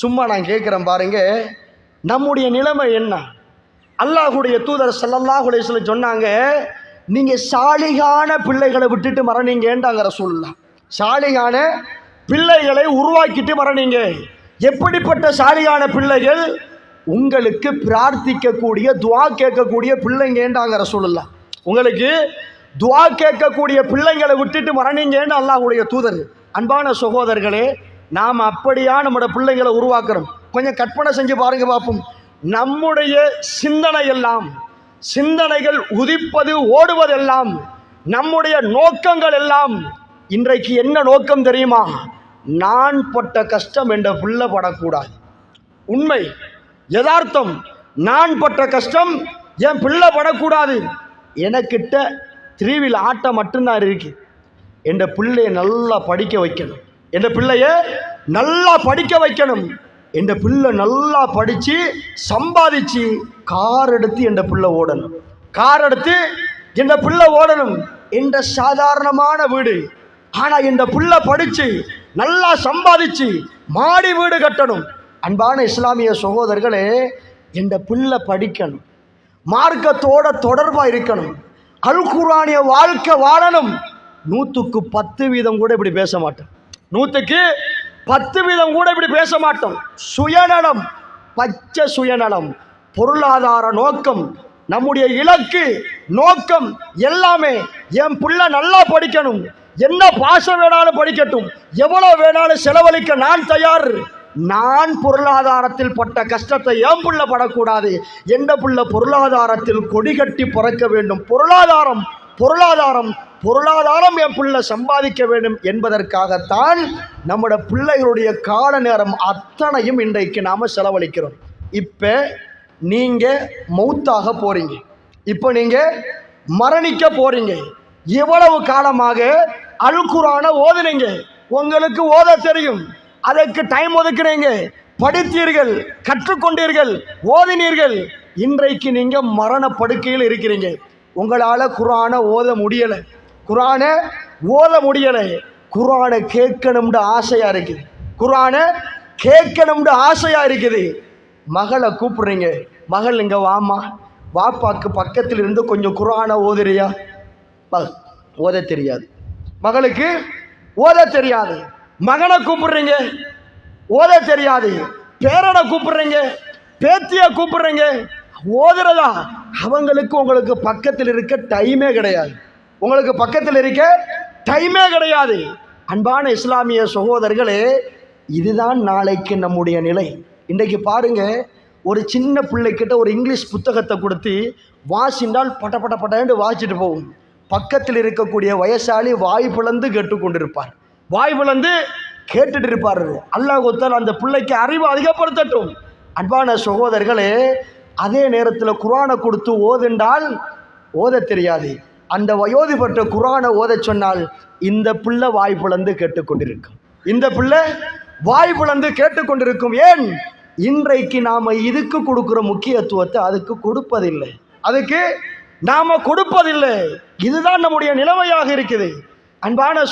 சும்மா நான் கேட்குறேன் பாருங்க. நம்முடைய நிலைமை என்ன? அல்லாஹுடைய தூதர் ஸல்லல்லாஹு சொல்லி சொன்னாங்க நீங்கள் சாலிகான பிள்ளைகளை விட்டுட்டு மரணீங்கன்றாங்க சொல்லலாம் சாலிகான பிள்ளைகளை உருவாக்கிட்டு மரணீங்க. எப்படிப்பட்ட சாலிகான பிள்ளைகள்? உங்களுக்கு பிரார்த்திக்கக்கூடிய துவா கேட்கக்கூடிய பிள்ளைங்கன்றாங்க சொல்லலாம் உங்களுக்கு துவா கேட்கக்கூடிய பிள்ளைங்களை விட்டுட்டு மரணீங்கன்னு அல்லாஹ்வுடைய தூதர். அன்பான சகோதரர்களே நாம் அப்படியா நம்மளோட பிள்ளைங்களை உருவாக்குறோம். கொஞ்சம் கற்பனை செஞ்சு பாருங்க பார்ப்போம் நம்முடைய சிந்தனை எல்லாம் சிந்தனைகள் உதிப்பது ஓடுவதெல்லாம் நம்முடைய நோக்கங்கள் எல்லாம் இன்றைக்கு என்ன நோக்கம் தெரியுமா? நான் பட்ட கஷ்டம் என்ற புள்ள படக்கூடாது. உண்மை. யதார்த்தம். நான் பட்ட கஷ்டம் என் பிள்ளை படக்கூடாது. எனக்கிட்ட திருவில் ஆட்டம் மட்டும்தான் இருக்கு. என் பிள்ளையை நல்லா படிக்க வைக்கணும். என் பிள்ளைய நல்லா படிக்க வைக்கணும். என் பிள்ளை நல்லா படித்து சம்பாதிச்சு கார் எடுத்து என் பிள்ளை ஓடணும். கார் எடுத்து என் பிள்ளை ஓடணும். என்ற சாதாரணமான வீடு. ஆனால் இந்த பிள்ளை படித்து நல்லா சம்பாதிச்சு மாடி வீடு கட்டணும். அன்பான இஸ்லாமிய சகோதரர்களே இந்த பிள்ளை படிக்கணும். மார்க்கத்தோட தொடர்பாக இருக்கணும். கல்குர்ஆனிய வாழ்க்கை வாழணும். நூற்றுக்கு பத்து வீதம் கூட இப்படி பேச மாட்டோம் நூற்றுக்கு பத்து வீதம் கூட இப்படி பேச மாட்டோம் சுயநலம் பச்சை சுயநலம் பொருளாதார நோக்கம் நம்முடைய இலக்கு நோக்கம் எல்லாமே என் பிள்ளை நல்லா படிக்கணும். என்ன பாசம் வேணாலும் படிக்கட்டும். எவ்வளோ வேணாலும் செலவழிக்க நான் தயார். நான் பொருளாதாரத்தில் பட்ட கஷ்டத்தை ஏன் புள்ள படக்கூடாது. எந்த புள்ள பொருளாதாரத்தில் கொடி கட்டி பிறக்க வேண்டும். பொருளாதாரம் பொருளாதாரம் பொருளாதாரம் என் பிள்ளை சம்பாதிக்க வேண்டும் என்பதற்காகத்தான் நம்முடைய பிள்ளைகளுடைய கால நேரம் அத்தனையும் இன்றைக்கு நாம் செலவழிக்கிறோம். இப்போ நீங்கள் மௌத்தாக போகிறீங்க இப்போ நீங்கள் மரணிக்க போகிறீங்க எவ்வளவு காலமாக அழுக்குறான ஓதுனீங்க. உங்களுக்கு ஓத தெரியும். அதற்கு டைம் ஒதுக்குறீங்க படித்தீர்கள் கற்றுக்கொண்டீர்கள் ஓதினீர்கள். இன்றைக்கு நீங்கள் மரண படுக்கையில் இருக்கிறீங்க. உங்களால் குரானை ஓத முடியலை. குரானை ஓத முடியலை. குரானை கேட்கணும்னு ஆசையாக இருக்குது. குரானை கேட்கணும்னு ஆசையாக இருக்குது. மகளை கூப்பிட்றீங்க. மகள் இங்கே வாமா வாப்பாக்கு பக்கத்தில் இருந்து கொஞ்சம் குரானை ஓதுறியா? ஓத தெரியாது. மகளுக்கு ஓத தெரியாது. மகனை கூப்பிடுறீங்க. ஓத தெரியாது. பேரனை கூப்பிடுறீங்க. பேத்தியை கூப்பிடுறீங்க. ஓதுறதா? அவங்களுக்கு உங்களுக்கு பக்கத்தில் இருக்க டைமே கிடையாது. உங்களுக்கு பக்கத்தில் இருக்க டைமே கிடையாது. அன்பான இஸ்லாமிய சகோதரர்களே இதுதான் நாளைக்கு நம்முடைய நிலை. இன்றைக்கு பாருங்கள் ஒரு சின்ன பிள்ளைக்கிட்ட ஒரு இங்கிலீஷ் புத்தகத்தை கொடுத்து வாசிண்டால் பட்ட பட்ட பட்டன்னு வாசிட்டு போகும். பக்கத்தில் இருக்கக்கூடிய வயசாளி வாய் பிளந்து கேட்டுக்கொண்டிருப்பார். வாய் பிளந்து கேட்டுட்டு இருப்பார். அல்லாஹத்தால் அந்த பிள்ளைக்கு அறிவு அதிகப்படுத்தட்டும். அன்பான சகோதரர்களே அதே நேரத்தில் குரானை கொடுத்து ஓதுண்டால் ஓத தெரியாது. அந்த வயோதி பெற்ற குரானை ஓதச் சொன்னால் இந்த பிள்ளை வாய் பிளந்து கேட்டுக்கொண்டிருக்கும். இந்த பிள்ளை வாய் பிளந்து கேட்டுக்கொண்டிருக்கும். ஏன்? இன்றைக்கு நாம் இதுக்கு கொடுக்குற முக்கியத்துவத்தை அதுக்கு கொடுப்பதில்லை. அதுக்கு நாம் கொடுப்பதில்லை. இதுதான் நம்முடைய நிலைமையாக இருக்குது. அன்பான